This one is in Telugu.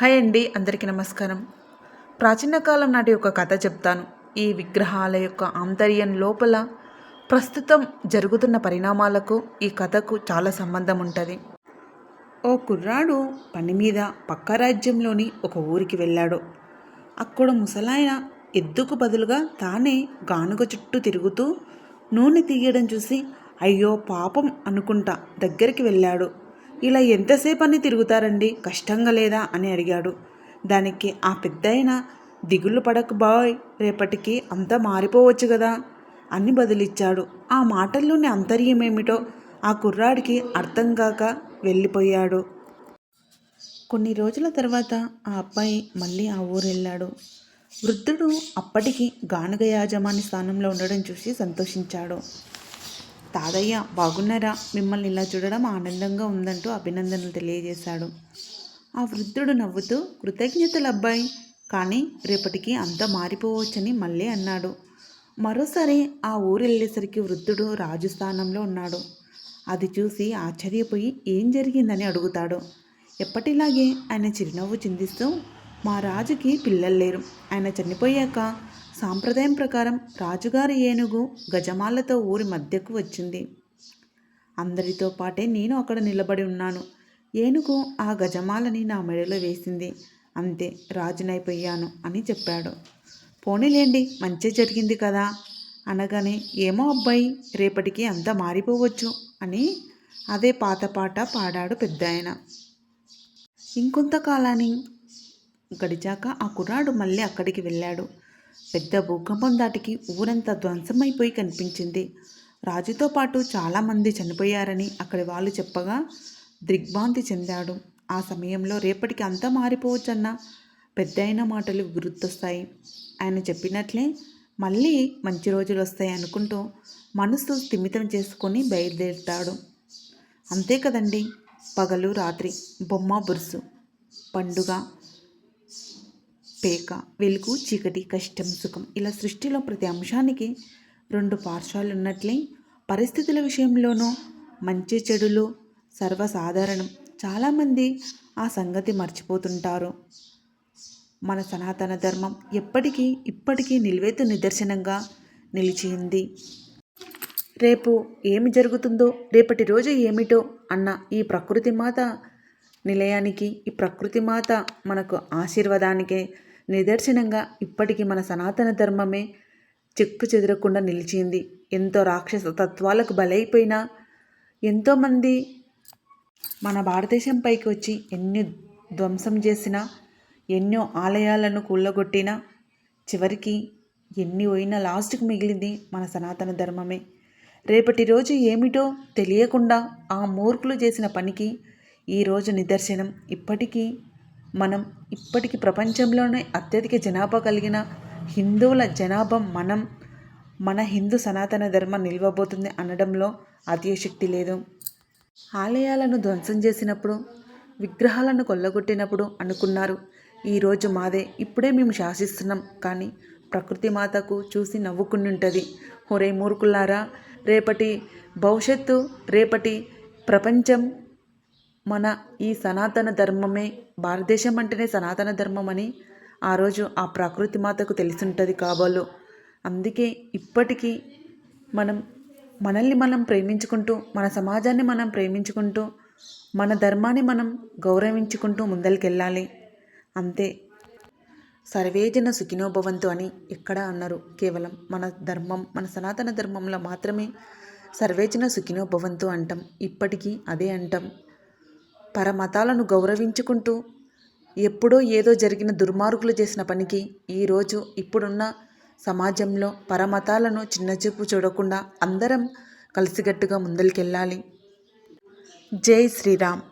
హాయ్ అండి అందరికీ నమస్కారం. ప్రాచీన కాలం నాటి ఒక కథ చెప్తాను. ఈ విగ్రహాల యొక్క ఆంతర్యం లోపల ప్రస్తుతం జరుగుతున్న పరిణామాలకు ఈ కథకు చాలా సంబంధం ఉంటుంది. ఓ కుర్రాడు పని మీద పక్క రాజ్యంలోని ఒక ఊరికి వెళ్ళాడు. అక్కడ ముసలాయన ఎద్దుకు బదులుగా తానే గానుగ చుట్టూ తిరుగుతూ నూనె తీయడం చూసి అయ్యో పాపం అనుకుంటా దగ్గరికి వెళ్ళాడు. ఇలా ఎంతసేపు అని తిరుగుతారండి? కష్టంగా లేదా అని అడిగాడు. దానికి ఆ పెద్దయిన దిగులు పడక బాయ్ రేపటికి అంతా మారిపోవచ్చు కదా అని బదులిచ్చాడు. ఆ మాటల్లోని అంతర్యం ఏమిటో ఆ కుర్రాడికి అర్థం కాక వెళ్ళిపోయాడు. కొన్ని రోజుల తర్వాత ఆ అబ్బాయి మళ్ళీ ఆ ఊరు వెళ్ళాడు వృద్ధుడు అప్పటికి గానుగ యాజమాని స్థానంలో ఉండడం చూసి సంతోషించాడు. తాతయ్య బాగున్నారా? మిమ్మల్ని ఇలా చూడడం ఆనందంగా ఉందంటూ అభినందనలు తెలియజేశాడు. ఆ వృద్ధుడు నవ్వుతూ కృతజ్ఞతలు అబ్బాయి. కానీ రేపటికి అంతా మారిపోవచ్చని మళ్ళీ అన్నాడు. మరోసారి ఆ ఊరు వెళ్ళేసరికి వృద్ధుడు రాజు స్థానంలో ఉన్నాడు. అది చూసి ఆశ్చర్యపోయి ఏం జరిగిందని అడుగుతాడు. ఎప్పటిలాగే ఆయన చిరునవ్వు చిందిస్తూ మా రాజుకి పిల్లలు లేరు. ఆయన చనిపోయాక సాంప్రదాయం ప్రకారం రాజుగారి ఏనుగు గజమాలతో ఊరి మధ్యకు వచ్చింది. అందరితో పాటే నేను అక్కడ నిలబడి ఉన్నాను. ఏనుగు ఆ గజమాలని నా మెడలో వేసింది. అంతే రాజునైపోయాను అని చెప్పాడు. పోనీలేండి మంచి జరిగింది కదా. అనగానే ఏమో అబ్బాయి రేపటికి అంతా మారిపోవచ్చు అని అదే పాత పాట పాడాడు పెద్ద ఆయన ఇంకొంతకాలాన్ని గడిచాక ఆ కుర్రాడు మళ్ళీ అక్కడికి వెళ్ళాడు. పెద్ద భూకంపం దాటికి ఊరంతా ధ్వంసమైపోయి కనిపించింది. రాజుతో పాటు చాలామంది చనిపోయారని అక్కడి వాళ్ళు చెప్పగా దిగ్భ్రాంతి చెందాడు. ఆ సమయంలో రేపటికి అంతా మారిపోవచ్చన్న పెద్దయిన మాటలు గుర్తొస్తాయి. ఆయన చెప్పినట్లే మళ్ళీ మంచి రోజులు వస్తాయి అనుకుంటూ మనసు స్థిమితం చేసుకొని బయలుదేరుతాడు. అంతే కదండి పగలు రాత్రి బొమ్మ బురుసు పండుగ. పేక వెలుగు చీకటి కష్టం సుఖం ఇలా సృష్టిలో ప్రతి అంశానికి రెండు పార్శ్వాలు ఉన్నట్లే పరిస్థితుల విషయంలోనూ మంచి చెడులు సర్వసాధారణం. చాలామంది ఆ సంగతి మర్చిపోతుంటారు. మన సనాతన ధర్మం ఎప్పటికీ ఇప్పటికీ నిలువెత్తు నిదర్శనంగా నిలిచింది. రేపు ఏమి జరుగుతుందో రేపటి రోజు ఏమిటో అన్న ఈ ప్రకృతి మాత నిలయానికి ఈ ప్రకృతి మాత మనకు ఆశీర్వాదానికే నిదర్శనంగా ఇప్పటికీ మన సనాతన ధర్మమే చెక్కు చెదరకుండా నిలిచింది. ఎంతో రాక్షస తత్వాలకు బలైపోయినా ఎంతోమంది మన భారతదేశంపైకి వచ్చి ఎన్ని ధ్వంసం చేసినా ఎన్నో ఆలయాలను కూళ్ళగొట్టినా చివరికి ఎన్ని పోయినా లాస్ట్కి మిగిలింది మన సనాతన ధర్మమే. రేపటి రోజు ఏమిటో తెలియకుండా ఆ మూర్ఖులు చేసిన పనికి ఈరోజు నిదర్శనం. ఇప్పటికీ మనం ఇప్పటికి ప్రపంచంలోనే అత్యధిక జనాభా కలిగిన హిందువుల జనాభా మనం మన హిందూ సనాతన ధర్మం నిలవబోతుంది అనడంలో అతిశక్తి లేదు. ఆలయాలను ధ్వంసం చేసినప్పుడు విగ్రహాలను కొల్లగొట్టినప్పుడు అనుకున్నారు ఈరోజు మాదే ఇప్పుడే మేము శాసిస్తున్నాం. కానీ ప్రకృతి మాతకు చూసి నవ్వుకుని ఉంటుంది ఒరే మూర్ఖులారా రేపటి భవిష్యత్తు రేపటి ప్రపంచం మన ఈ సనాతన ధర్మమే భారతదేశం అంటేనే సనాతన ధర్మం అని ఆ రోజు ఆ ప్రకృతి మాతకు తెలిసుంటుంది కాబోలు. అందుకే ఇప్పటికీ మనం మనల్ని మనం ప్రేమించుకుంటూ మన సమాజాన్ని మనం ప్రేమించుకుంటూ మన ధర్మాన్ని మనం గౌరవించుకుంటూ ముందరికెళ్ళాలి. అంతే. సర్వేజన సుఖినోభవంతు అని ఎక్కడ అన్నారు. కేవలం మన ధర్మం మన సనాతన ధర్మంలో మాత్రమే సర్వేజన సుఖినోభవంతు అంటాం. ఇప్పటికీ అదే అంటాం. పరమతాలను గౌరవించుకుంటూ ఎప్పుడో ఏదో జరిగిన దుర్మార్గులు చేసిన పనికి ఈరోజు ఇప్పుడున్న సమాజంలో పరమతాలను చిన్నచూపు చూడకుండా అందరం కలిసికట్టుగా ముందరికెళ్ళాలి. జై శ్రీరామ్.